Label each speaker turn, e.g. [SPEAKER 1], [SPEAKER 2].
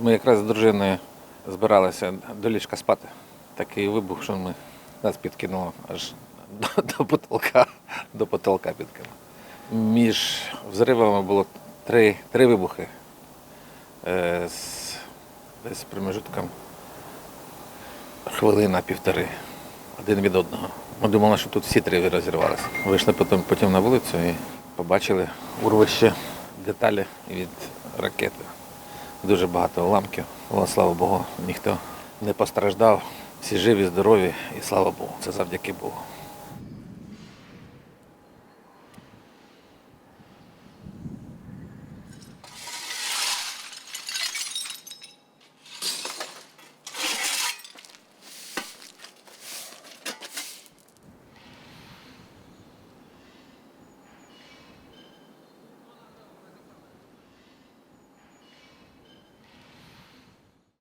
[SPEAKER 1] Ми якраз з дружиною збиралися до ліжка спати. Такий вибух, що ми нас підкинуло аж до, до потолка. До потолка підкинуло. Між взривами було три, три вибухи е, з десь промежутком хвилина півтори один від одного. Ми думали, що тут всі три розірвалися. Вийшли потім, потім на вулицю і побачили урвище деталі від ракети. Дуже багато уламків. Але, слава Богу, ніхто не постраждав. Всі живі, здорові і слава Богу. Це завдяки Богу.